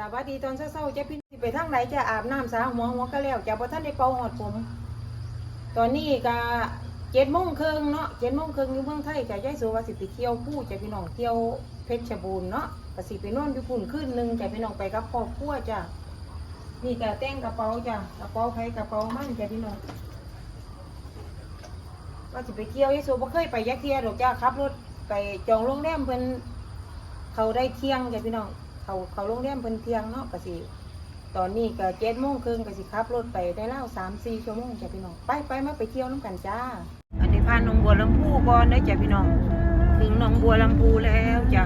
สวัสดีตอนเช้าๆจะพี่ไปทางไหนจะอาบน้ำสาหัวหัวก็แล้วจะพอท่านได้เป่าหอดผม ตอนนี้ก็เจ็ดโมงครึ่งเนาะเจ็ดโมงครึ่งอยู่เมืองไทยจะย้ายสัวาสิไปเที่ยวผู้จะพี่น้องเที่ยวเพชรบูรณ์เนาะก็สิไปนอนอยู่ปุ่นขึ้นหนึ่งจะพี่น้องไปกับครอบครัวจ้ะนี่ก็แต่งกระเป๋าจ้ะกระเป๋าใครกระเป๋ามั่นจ้ะพี่น้องว่าสิไปเที่ยวยายสัวบ่เคยไปยักเที่ยวดอกจ้าขับรถไปจองโรงแรมเพิ่นเขาได้เที่ยงจ้ะพี่น้อง เขาเขาโรงแรมเพิ่นเที่ยงเนาะก็สิตอนนี้ก็เจ็ดโมงครึ่งก็สิขับรถไปได้แล้วสามสี่ชั่วโมงจ้ะพี่น้องไปไปมาไปเที่ยวน้ำกันจ้า อันนี้พาหนองบัวลำพูก่อนเด้อจ้ะพี่น้อง ถึงหนองบัวลำพูแล้วจ้ะ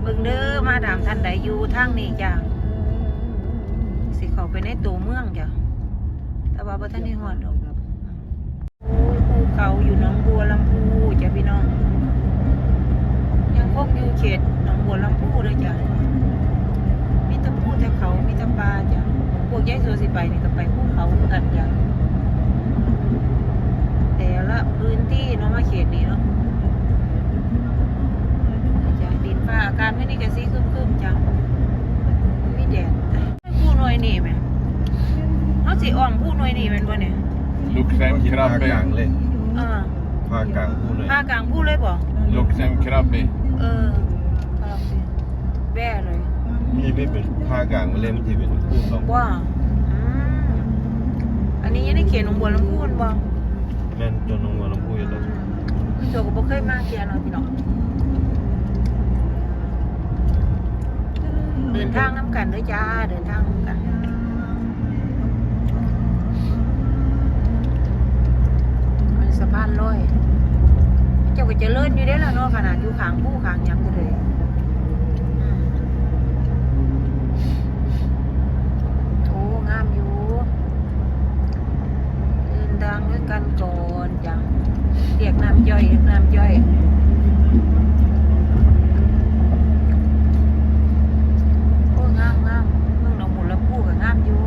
เบิ่งเด้อมาถามท่านใดอยู่ทางนี้จ้ะสิเขาไปในตัวเมืองจ้ะแต่ว่าบ่ทันได้ฮอดดอกโอ้ยภูเขาอยู่หนองบัวลำพู คงอยู่เขตหนองบัวลำพูเลยจ้ะมีแตะพูแต่เขามีแตะปลาจ้ะพวกยายโซสิไปนี่ก็ไปภูเขาคือกันจ้ะแต่ละพื้นที่เนาะมาเขตนี้เนาะจ้ะดินฟ้าอากาศไม่นี่ก็สีครึมๆจ้ะมีแดดผู้หน่วยนี่ไหมเขาสิอ้อมผู้หน่วยนี่แมันบ่เนี่ย Lukrem ภาคกลาง krabbe. เลยอ่าภาคกลางพูดเลยภาคกลางผู้เลยบ่ Lukrem krabbe. เออครับ สิแบ่เลย มีไม่เป็นภาคกลางมาเลยมันจะเป็นพูดสองว่าอืมอันนี้ยังได้เขียนลงบัวลำพูนบ่แม่นจนลงมาลำพูอยู่แล้วพี่โจก็บ่เคยมาเขียนเนาะพี่น้องเดินทางน้ำกันเด้อจ้า เดินทางน้ำกัน อันนสะพานลอย เจ้าก็เจะเลิ่นอยู่ได้แล้วเนาะขนาดอยู่ขางผู้ขางยังก็เลยอืมโอ้งามอยู่ เดินทางด้วยกันก่อนจังเรียกน้ำย่อยเรียกน้ำย่อยโอ้งามงามเมืองหนองบุรพูกับงามอยู่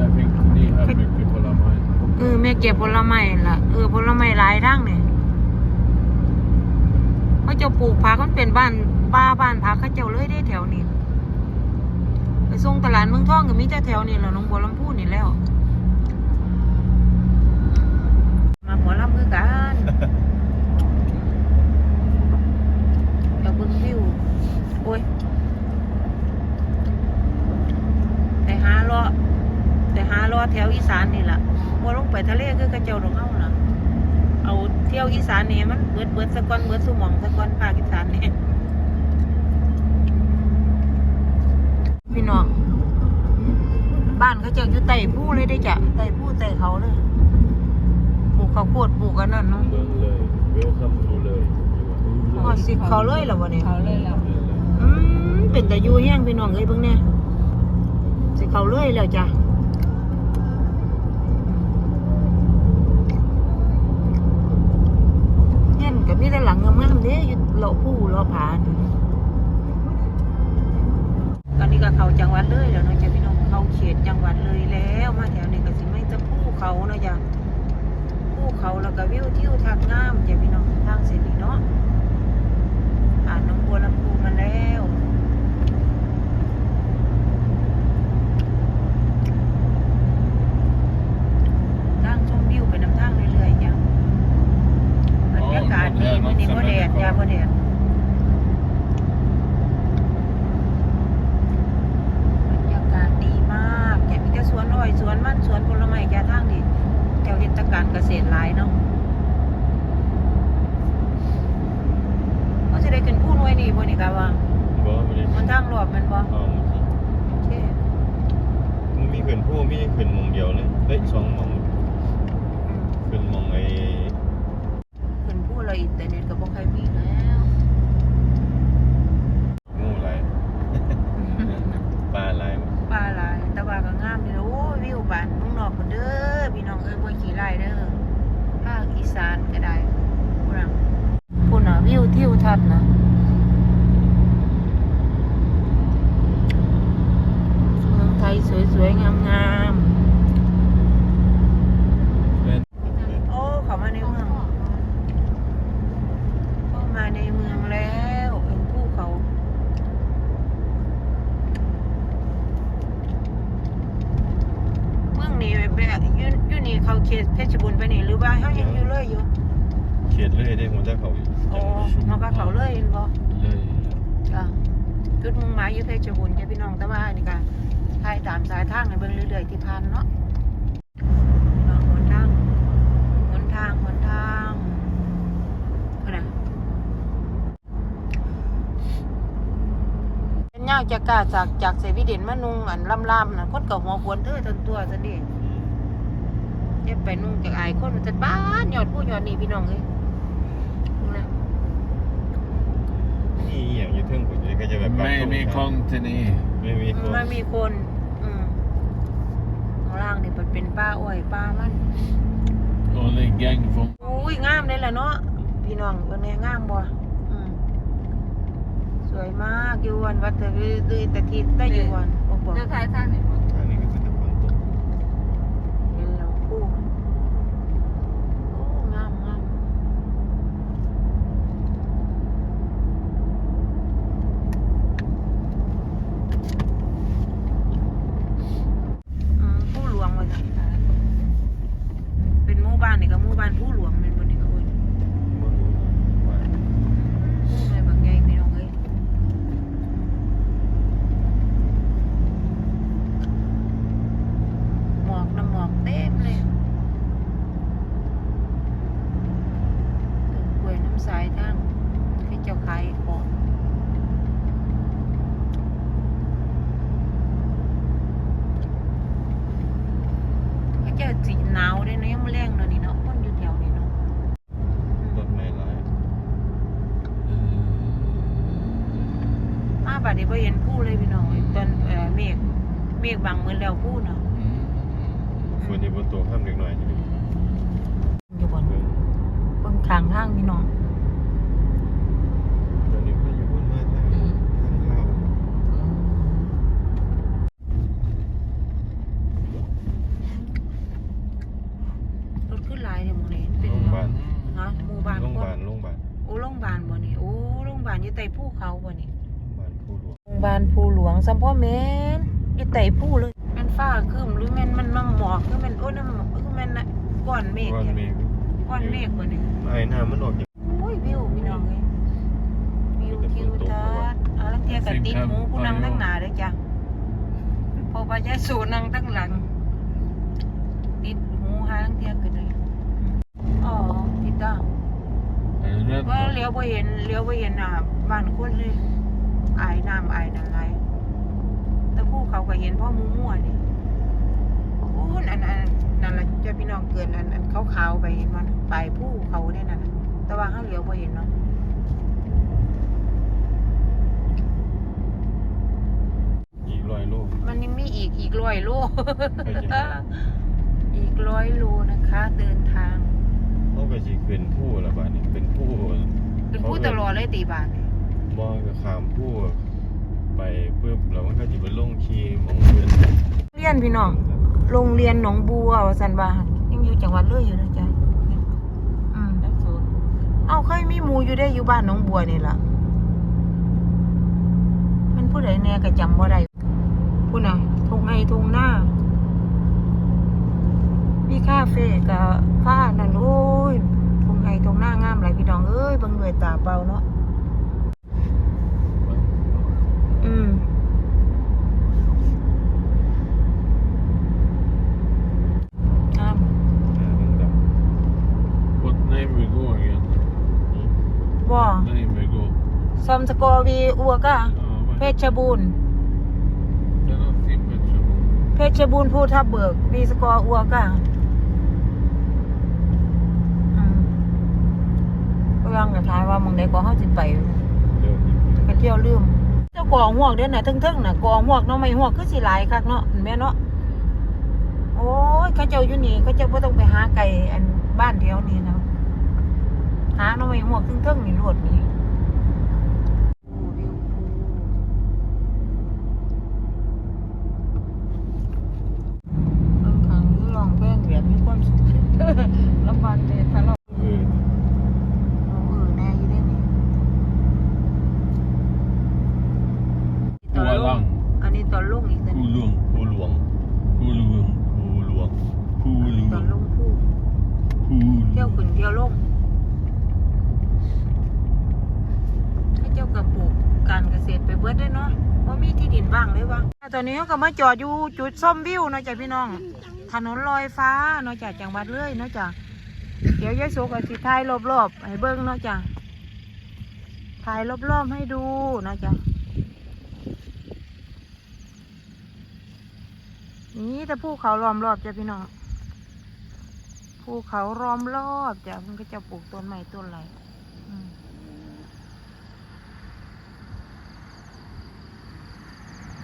Jag fick ni här mycket på Lamaj. เออแม่เก็บผลไม้ล่ะเออผลไม้หลายทั้งเนี่ยเขาเจะปลูกผักมัน เป็นบ้านป้าบ้านผักเขาเจ้าเลยได้แถวนี้ไปส่งตลาดเมืองท่องก็มีแต่แถวนี้แหละน้องบัวลำพูนี่แล้ว มาหัวลำคือกันเราเบิ่งวิวโอ้ยแต่หารอแต่หารอแถวอีสานนี่แหละบ่ลงไปทะเลคือกระเจ้าดอกเฮาน่ะเอา เที่ยวอีสานนี่มันเบิดเบิดสะก้อนเบิดสมองสะก้อนภาคอีสานนี่พี่น้องบ้านเขาเจ้าอยู่ใต้ผู้เลยได้อจ้ะใต้ผู้ใต้เขาเลยปลูกข้าวโพดปลูกอันนั้นเนาะ Löj. Welcome to Löj. อ๋อสิเขาเลยเหรอวะเนี่ยเขาเลยแล้วอืมเป็นแต่อยู่แห้งพี่น้องเอ้ยเบิ่งแน่สิเขาเลยแล้วจ้ะเห็นกับมี แต่หลังงามๆเด้อยู่เลาะผู้เลาะผานตอนนี้ก็เข้าจังหวัดเลยแล้วเนาะจ้ะพี่น้องเข้าเขตจังหวัดเลยแล้วมาแถวนี้ก็สิไม่จะภูเขาเนาะจ้ะภูเขาแล้วก็วิวทิวทัศน์งามจ้ะพี่น้องทางเส้นนี้เนาะผ่านน้องบัวลำพูมาแล้วทางชมวิวไปน้ำทางเรื่อยๆจ้ะบ รรยากาศดีมื้อนี้บ่แดดจ้าบ่แดดบรรยากาศดีมากแกมีแต่สวนอ้อยสวนมันสวนผลไม้จ้าทางนี้เจ้าเฮ็ดแตะการเกษตรหลายเนาะเขาจะได้ขึ้นผู้หน่วยนี่บ่นี่กะว่าบอกไม่ได้มันทางรอบแมันบ่เอาโอเคมันมีขึ้นผู้มีขึ้นมองเดียวเลยเฮ้ยสองมอง อืม ขึ้นมองไอ้ ขึ้นผู้แล้วอินเทอร์เน็ตก็บ่ค่อยมีแล้ว งูไหลายปลาไหลาย ป่าหลายแต่ ว่าก็งามอยู่โอ้ยวิวบ้านข้างนอกพุ่นเด้อพี่น้องเอ้ยบ่ขี้ไล่เด้อภาคอีสานก็ได้พุ่นน่ะพุ่นน่ะวิวทิวทัศน์นะเมืองไทยสวยๆงามๆแม่นโอ้เขามาในเมือง ไปอยู่ยู่นี่เขาเขตเพชรบุรีไปนี่หรือว่าเขายังอยู่เลยอยู่เขตเลยได้ผมจะเขาอยู่อ๋อมันก็เขาเลยเองบ่เลยจ้ะจุดมุ่งหมายอยู่เพชรบุรีจ้ะพี่น้องแต่ว่านี่ก็ทายตามสายทางในเบื้องเรื่อยๆที่ผ่านเนาะหนทางหนทางหนทางพนะเป็นยากจากกาจากจากเสวิเดนมานุงอันล่ำๆนะคนเก่าหัวควนเธอจนตัวจะดิ เย็บไปนุ่งจากอายคนมันจะบ้านยอดผู้ยอดนี่พี่น้องเอ้ยดูนะนี่อหย่างอยู่เทึ่งผมก็จะแบบปรับไม่ตัวมีคนที่นี่ไม่มีคนไม่มีคน อืมข้างล่างนี่มันเป็นป้าอ้อยป้ามัน only gang from อุ้ยงามเลยแหละเนาะพี่น้องวันนี้งามบ่อืมสวยมากอยู่วันวัดตะลือดือตะทิดได้อยู่วันโอ้โหเลือกท้ายทางไหนบ่ ทางนี้ก็จะฝนตก เห็นแล้วคู่โอ้งามงามอืมผู้หลวงว่าจังเป็นหมู่บ้านนี่ก็หมู่บ้านผู้หลวงเป็นบนนี้ก็เอิ้น บ่รู้ว่า ผู้ใหญ่บางใหญ่พี่น้องเอ้ยหมอกน้ำหมอกเต็มเลยต้นกล้วยน้ำสายทางให้เจ้าขายของให้เจ้าสีหนาวด้วยนะยังไม่แรงเลยนี่เนาะคนอยู่แถวนี้เนาะ รถไม่หลาย มาบัดนี้พอเห็นผู้เลยพี่น้องตอนเอ่อเมฆเมฆ บังเหมือนแล้วผู้เนาะฝนที่บนตัวข้ามเล็กน้อยจะมีอยู่บนเบิ่งเบิ่งข้างทางพี่น้องตอนนี้ก็อยู่บนมาทางทางลาวรถขึ้นหลายเนี่ยหมู่นี้เป็นโรงพยาบาลฮะหมู่บ้านโรงพคยานบาลโรงพยาบาลโอ้โรงพยาบาลบ่นี่โอ้โรงพยาบาลอยู่ใต้ภูเขาบ่นี่โรงพยาบาลผู้หลวงโรงพยาบาลภูหลวงสัมพ่อแม่น อยู่ใต้ภูเลยแม่นฟ้าครึ้มหรือแม่นมันมาหมอกคือแม่นโอ้น้ำหมอกคือแม่นน่ะก้อนเมฆก้อนเนี่ยเมฆก้อนเมฆบ่นี่ไอ้น้ำมันออกจากโอ้ยวิวพี่น้องเอ้ยวิวทิวทัศน์อาลังเทียกับติดหมูผู้นำทั้งหน้าเด้อจ้ะพอปายายสูนั่งทั้งหลัง ติดหูหาลังเทียกันเลยอ๋อติดตา And ว่า red เลี้ยวไปเห็นเลี้ยวไปเห็นอะบ้านคนเลยอายน้ำอายนั่นไรแต่ผู้เขาก็เห็นพ่อมูมั่วๆนี่โอ้อันอันนั่นละเจะพี่น้องเกินอันอันขาวๆไปเห็นมันปลายผู้เขาเนี่ยนั่นน่ะแต่ว่าเขาเลี้ยวไปเห็นเนาะอีกร้อยโลมันยังมีอีกอีกร้อยโลไปจังได๋อีกร้อยโลนะคะ เดินทางเขาก็สิขึ้นผู้ละบาดนี้เป็นผู้เป็นผู้ตลอดเลยตีบาทนี่บ่ก็ข้ามผู้ ไปปึ๊บแล้วมันก็สิไปลงขี่หมองเพิ่นเรียนพี่น้องโรงเรียนหนองบัววสันบายังอยู่จังหวัดเลยอยู่นะจ๊ะอืมเอาเคยมีหมูอยู่ได้อยู่บ้านหนองบัวนี่ล่ะมันผู้ใดแน่ก็จำบ่ได้ผู้น่ะทงไห้ทุ่งหน้ามีคาเฟ่กับผ้านั่นโอ้ยทงไห้ทุ่งหน้างามหลายพี่น้องเอ้ยบิ่งด้วยตาเปล่าเนาะ อืมงามอ่ามันแบบ What name we go again? บ่ Name we go. ซอมสกอวีอัวกะ Uh, เพชรบูรณ์ they're not in Petra. เพชรบูรณ์ภูทับเบิกบีสกอร์อัวกะอืมก็ยังจะทายว่ามึงได้ก็เฮาสิไปเดิมไปเที่ยวลืม เจ้ากองหวกเด้อน่ะทึ่งๆน่ะกองหวกเนาะไม่หวกคือสิหลายคักเนาะเห็นแม่เนาะโอ้ยเขาเจ้าอยู่นี่เขาเจ้าบ่ต้องไปหาไก่อันบ้านเดียวนี่นะหาเนาะไม่หวกทึ่งๆนี่โลดนี่บางครั้งนี่ร้องเพลงแบบมีความสุข ลำบากแต่ถ้าเรา เออ เออแน่อยู่ได้นี่ Hua Lang. อันนี้ตอนลงอีกนะ ผู้หลวงผู้หลวง Hu Luang. ผู้หลวงผู้หล ต ว อง นลงผู้ ผู้ เที่ ยวขึ้นเที่ยวลงกระปุกการเกษตรไปเบิดได้เนาะว่ามีที่ดินว่างเลยวะตอนนี้เขาก็มาจอดอยู่จุดส้มวิวเนาะจ้ะพี่น้อง ถนนลอยฟ้าเนาะจ้ะจังหวัดเลยเนาะจ้ะเดี๋ยวยายสุกสิถ่ายรอบๆให้เบิ้งเนาะจ้ะถ่ายรอบๆให้ดูเนาะจ้ะนี่แต่ภูเขาล้อมรอบจ้ะพี่น้อง ภูเขาล้อมรอบจ้ะมันก็จะปลูกต้นไม้ต้นอะไร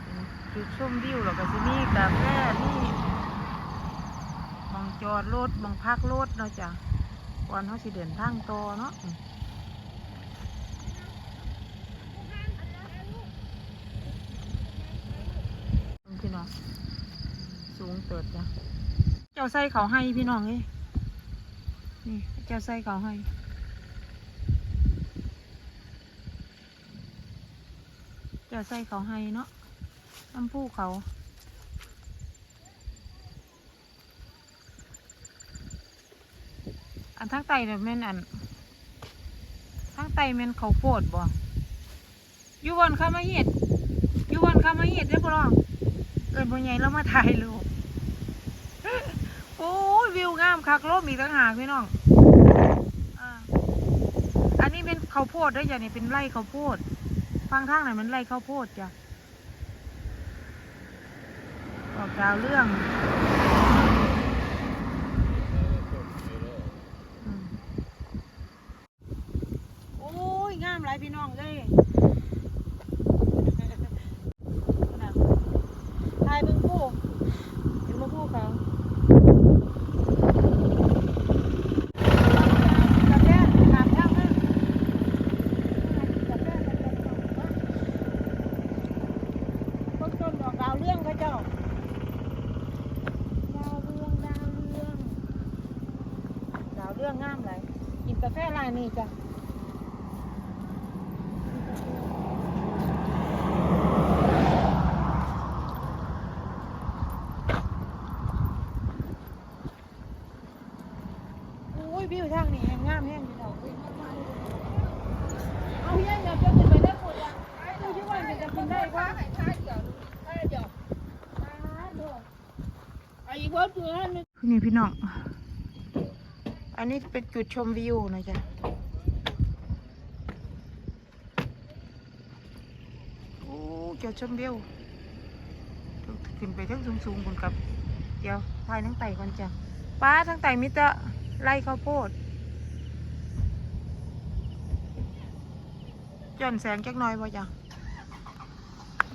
เป็นจุดชมวิวแล้วก็จะมีกาแฟนี่มองจอดรถมองพักรถเนาะจ้ะก่อนเขาสิเดินทางต่อเนาะพี่น้องสูงเติดจ้ะเจ้าใส่เขาให้พี่น้องเอ้ นี่เจ้าใส่เขาให้เจ้าใส่เขาให้เนาะน้ำผู้เขาอันทั้งไตเนี่ยแม่นอันทั้งไตแม่นเขาโพดบ่อยู่วันข้ามาเห็ดอยู่วันข้ามาเห็ดได้อบ่ลองเอินบ่ใหญ่แล้วมาถ่ายรูปโอ้ วิวงามคักลมอีกต่างหากพี่น้องอ่าอันนี้เป็นข้าวโพดด้อจ้ะนี่เป็นไร่ข้าวโพด ฟังทางไหนมันไร่ข้าวโพดจ้ะออกดาวเรื่อง อืมโอ้ย งามหลายพี่น้องเลยน่ะทายเบิ่งผู้เห็นบ่ผู้เขากาแฟถามทางมากาแฟมันจะเข้ามาเบิ่งต้นดอกดาวเรื่องเขาเจ้า ดาวเรื่องดาวเรื่อง ดาวเรื่องงามเลยกินกาแฟร้านนี้จ้ะโอ้ยวิวทางนี้แห้งงามแห้งพี่น้องเอาเฮียเดี๋ยวจะขึ้นไปได้หมดอะดูที่ว่า มันจะขึ้นได้ปะนี่พี่น้อง อันนี้เป็นจุดชมวิวนะจ๊ะโอ้จุดชมวิวขึ้นไปทั้งสูงๆบนกับ เดี๋ยวถ่ายทั้งไต่ก่อนจ้ะป้าทั้งไต่มิตรไล่ข้าวโพดย้อนแสงจักหน่อยบ่จ้ะ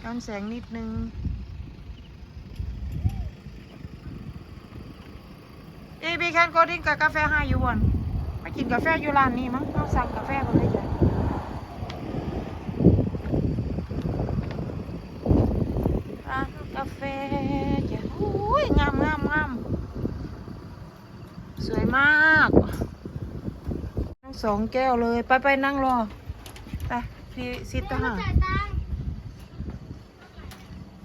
ย้อนแสงนิดนึง เอบีแคนโกดิ้งกับกาแฟให้อยู่บนไม่กินกาแฟอยู่ร้านนี้มั้งเราสั่งกาแฟก่อนเลยจ้ะร้านกาแฟจ้ะโอ้ยงามงามงามสวยมากทั้งสองแก้วเลย ไปไปนั่งรอ ไปพี่ซิตทหา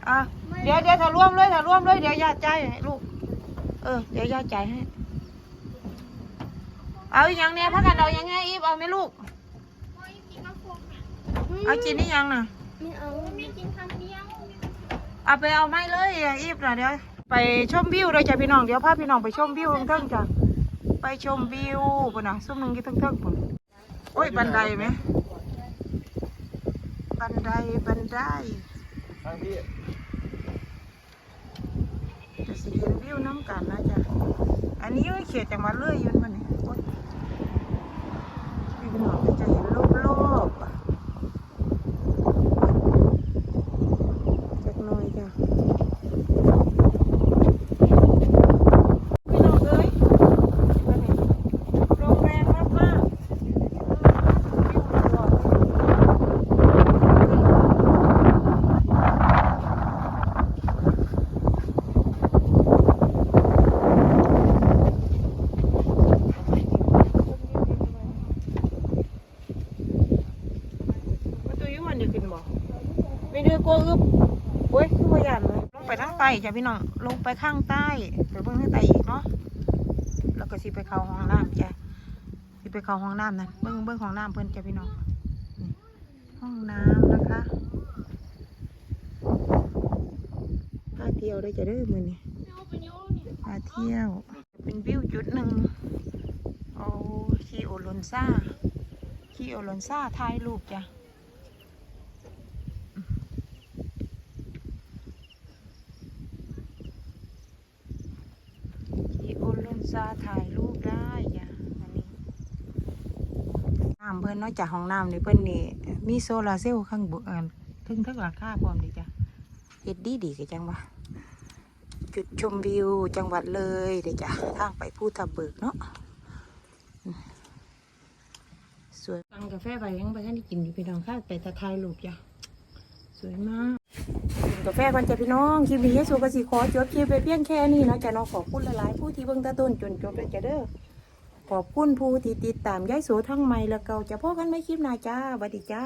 อะเดี๋ยวเดี๋ยวถ่ายร่วมเลยถ่ายร่วมเลยเดี๋ยวญาติใจายให้ลูก เออ เดี๋ยวย่าจ่ายให้ เอาอีกอย่างเนี้ยพักกันเอาอย่างไงอีฟเอาไหมลูก เอากินนี่ยังน่ะไม่เอาไม่กินคำเดียวเอาไปเอาไม่เลยอะอีฟน่ะเดี๋ยวไปชมวิวเลยจ้ะพี่น้องเดี๋ยวพาพี่น้องไปชมวิวทั้งๆจ้ะไปชมวิวปุ่นน่ะซุ้มหนึ่งกี่ทั้งๆปุ่นโอ้ยบันไดไหมบันไดบันได ทางพี่จะสิเห็นวิวน้ำกันนะจ๊ะ อันนี้อยู่เขตจังหวัดเลยอยืนมาเนี่โอ๊ยพี่น้องจะเห็นลูก จ้ะพี่น้องลงไปข้างใต้ไปเบื้องข้างใต้อีกเนาะแล้วก็สิไปเข้าห้องน้ำจ้ะสิไปเข้าห้องน้ำนั่นเบื้องเบื้องห้องน้ำเพื่อนจ้ะพี่น้องห้องน้ำนะคะพาเที่ยวได้จะเด้อมือนี่พาเที่ยว เป็นวิวจุดหนึ่งโอ้คีโอลอนซาขี่โอลอนซาถ่ายรูปจ้ะ ถ่ายรูปได้จ้ะอันนี้น้ำเพิ่นเนอกจากห้องน้ำนี่เพิ่นนี่มีโซลาร์เซลล์ข้างบนเอ่อทึ่งทึกหลังคาพร้อมดีจ้ะเฮ็ดดีดีๆกันจังวะจุดชมวิวจังหวัดเลยเดี๋ยวจะทางไปพูทับเบิกเนาะอืมสวยตังกาแฟไปยังไปท่านได้กินอยู่พี่น้องค่ะไปตะไคร้ลูกจ้ะสวยมากกิ นกาแฟก่อนจ้ะพี่น้องคลิปนี้ยายสูกสิขอจบคลิปไปเพียงแค่นี้เนาะจ้ะน้องขอบคุณหลายๆผู้ที่เบิ่งตะต้นจนจบเลยจ้ะเด้อขอบคุณผู้ที่ติดตามยายสูทั้งใหม่และเก่าจะพบกันไม่คลิปหน้าจ้าสวัสดีจ้า